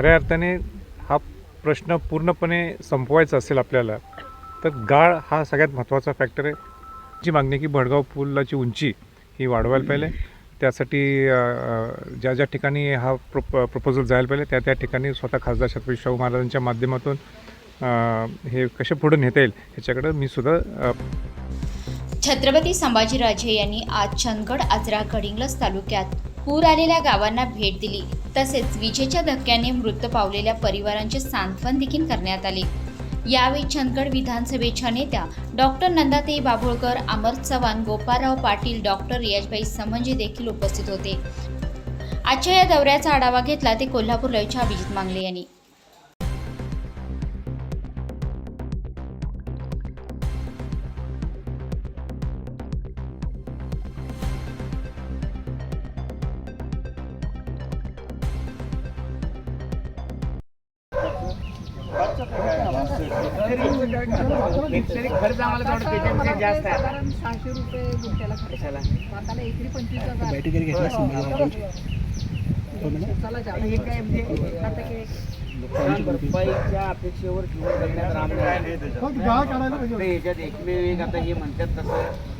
खऱ्या अर्थाने हा प्रश्न पूर्णपणे संपवायचा असेल आपल्याला तर गाळ हा सगळ्यात महत्त्वाचा फॅक्टर आहे. जी मागणी की भडगाव पुलाची उंची ही वाढवायला पाहिजे. त्यासाठी ज्या ज्या ठिकाणी हा प्रो प्रपोजल जायला पाहिजे त्या त्या ठिकाणी स्वतः खासदार छत्रपती शाहू महाराजांच्या माध्यमातून हे कसे पुढे नेता येईल ह्याच्याकडं मी सुद्धा छत्रपती संभाजीराजे यांनी आज चंदगड आजरा गडिंग्लज तालुक्यात पूर आलेल्या गावांना भेट दिली. तसेच विजेच्या धक्क्याने मृत पावलेल्या परिवारांचे सांत्वन देखील करण्यात आले. यावेळी चंदगड विधानसभेच्या नेत्या डॉक्टर नंदाताई बाभोळकर अमर चव्हाण गोपाळराव पाटील डॉक्टर रियाजबाई समंजे देखील उपस्थित होते. आजच्या या दौऱ्याचा आढावा घेतला ते कोल्हापूर लयच्या अभिजित मांगले यांनी. तरी खर्च आम्हाला थोडं त्याच्यापेक्षा जास्त आहे. साधारण सहाशे रुपये गुंठ्याला खर्च. कशाला? आता एकरी पंचवीस हजार. घेतला. चला जाऊ. हे काय म्हणजे आता नुकसान भरपाईच्या अपेक्षेवर राम ते याच्यात एकमेव एक आता हे म्हणतात तसं.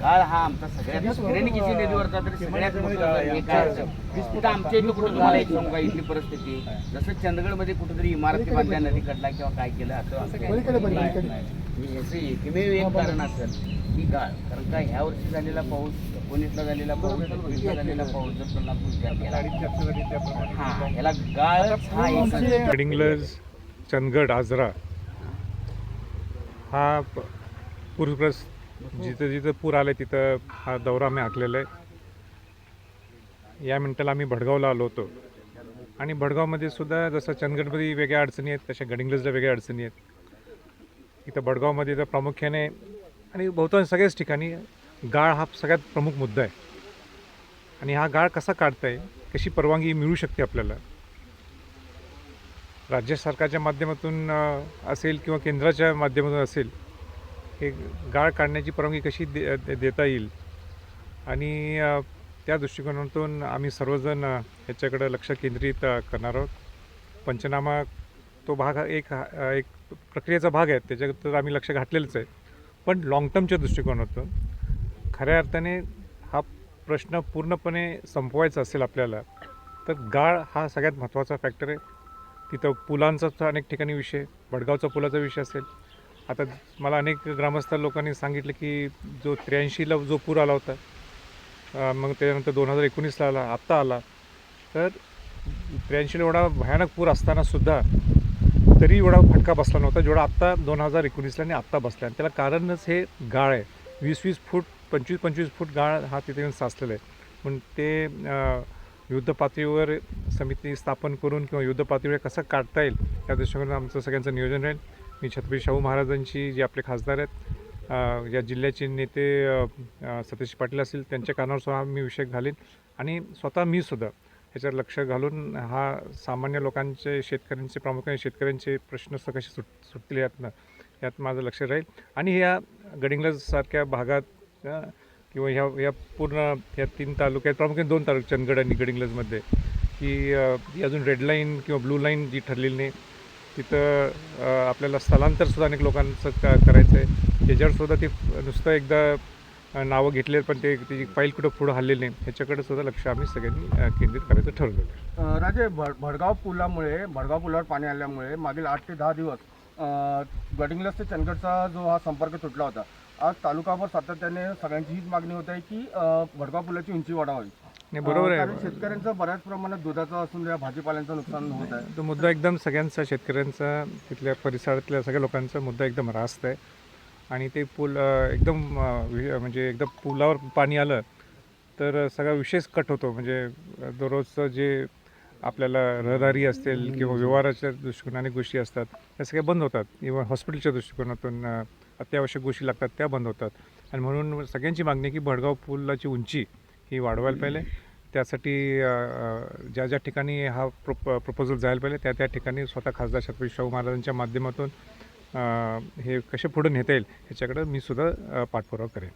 काळ हा आमचा सगळ्यात किती नदीवरचा तरी सगळ्यात मोठा हे असं. तिथं आमच्या इथं कुठं तुम्हाला एक सांगू का इथली परिस्थिती? जसं चंदगडमध्ये कुठेतरी इमारती बांधल्या नदी कडला किंवा काय केलं असं असं काही नाही. याचं एकमेव एक कारण असेल ही काळ. कारण का ह्या वर्षी झालेला पाऊस एकोणीसला झालेला पाऊस एकवीसला झालेला पाऊस जर सोलापूर हा ह्याला गाळच हा गडिंग्लज चंदगड आजरा. हा पूरग्रस्त जिथं जिथं पूर आलं तिथं हा दौरा आम्ही आखलेला आहे. या मिनटाला आम्ही भडगावला आलो होतो. आणि भडगावमध्ये सुद्धा जसं चंदगडमध्ये वेगळ्या अडचणी आहेत तशा गडिंग्लजला वेगळ्या अडचणी आहेत. इथं भडगावमध्ये तर प्रामुख्याने आणि बहुतांश सगळ्याच ठिकाणी गाळ हा सगळ्यात प्रमुख मुद्दा आहे. आणि हा गाळ कसा काढता येईल कशी परवानगी मिळू शकते आपल्याला? राज्य सरकारच्या माध्यमातून असेल किंवा केंद्राच्या माध्यमातून असेल हे गाळ काढण्याची परवानगी कशी दे दे- देता येईल? आणि त्या दृष्टिकोनातून आम्ही सर्वजण ह्याच्याकडं लक्ष केंद्रित करणार आहोत. पंचनामा तो भाग हा एक हा- एक प्रक्रियेचा भाग आहे. त्याच्यात तर आम्ही लक्ष घातलेलंच आहे. पण लाँग टर्मच्या दृष्टिकोनातून खऱ्या अर्थाने हा प्रश्न पूर्णपणे संपवायचा असेल आपल्याला तर गाळ हा सगळ्यात महत्त्वाचा फॅक्टर आहे. तिथं पुलांचा तर अनेक ठिकाणी विषय भडगावचा पुलाचा विषय असेल आता मला अनेक ग्रामस्थ लोकांनी सांगितलं की जो त्र्याऐंशीला जो पूर आला होता मग त्याच्यानंतर दोन हजार एकोणीसला आला आत्ता आला. तर त्र्याऐंशीला एवढा भयानक पूर असतानासुद्धा तरी एवढा फटका बसला नव्हता जेवढा आत्ता दोन हजार एकोणीसला आणि आत्ता बसला. आणि त्याला कारणच हे गाळ आहे. वीस वीस फूट पंचवीस पंचवीस फूट गाळ हा तिथे येऊन साचलेला आहे. पण ते युद्ध पातळीवर समिती स्थापन करून किंवा युद्ध पातळीवर कसं काढता येईल या दृष्टिकोनातून आमचं सगळ्यांचं नियोजन राहील. मी छत्रपती शाहू महाराजांची जे आपले खासदार आहेत या जिल्ह्याचे नेते सतीश पाटील असतील त्यांच्या कानावर सुद्धा मी विषय घालीन. आणि स्वतः मी सुद्धा ह्याच्यावर लक्ष घालून हा सामान्य लोकांचे शेतकऱ्यांचे प्रामुख्याने शेतकऱ्यांचे प्रश्न कसे सुट सुटतील यातनं यात माझं लक्ष राहील. आणि ह्या गडिंग्लजसारख्या भागात किंवा ह्या या पूर्ण ह्या तीन तालुक्यात प्रामुख्याने दोन तालुके चंदगड आणि गडिंग्लजमध्ये की अजून रेड लाईन किंवा ब्लू लाईन जी ठरलेली नाही. तिथं आपल्याला स्थलांतरसुद्धा अनेक लोकांचं का करायचं आहे त्याच्यावरसुद्धा ती ते नुसतं एकदा नावं घेतले पण ते तिची फाईल कुठं पुढं हल्लेली नाही. ह्याच्याकडे सुद्धा लक्ष आम्ही सगळ्यांनी केंद्रित करायचं ठरवलं आहे. राजे भड भडगाव पुलामुळे भडगाव पुलावर पाणी आल्यामुळे मागील आठ ते दहा दिवस अ, गडिंग्लज ते चंदगडचा जो हा संपर्क तुटला होता आज तालुकाभर सातत्याने सगळ्यांची हीच मागणी होत आहे की भडगाव पुलाची उंची वाढवावी नाही बरोबर कारण आहे शेतकऱ्यांचं बऱ्याच प्रमाणात दुधाचं असून द्या भाजीपाल्यांचं नुकसान होत आहे. तो मुद्दा एकदम सगळ्यांचा शेतकऱ्यांचा तिथल्या परिसरातल्या सगळ्या लोकांचा मुद्दा एकदम रास्त आहे. आणि ते पूल एकदम म्हणजे एकदम पुलावर पाणी आलं तर सगळा विषयच कट होतो. म्हणजे दररोजचं जे आपल्याला रहदारी असेल किंवा व्यवहाराच्या दृष्टिकोनाने गोष्टी असतात त्या सगळ्या बंद होतात. इव्हन हॉस्पिटलच्या दृष्टिकोनातून अत्यावश्यक गोष्टी लागतात त्या बंद होतात. आणि म्हणून सगळ्यांची मागणी की भडगाव पुलाची उंची ही वाढवायला पाहिजे. त्यासाठी ज्या ज्या ठिकाणी हा प्रो प्रपोजल जायला पाहिजे त्या त्या ठिकाणी स्वतः खासदार छत्रपती शाहू महाराजांच्या माध्यमातून हे कसे पुढे नेता येईल ह्याच्याकडं मी सुद्धा पाठपुरावा करेन.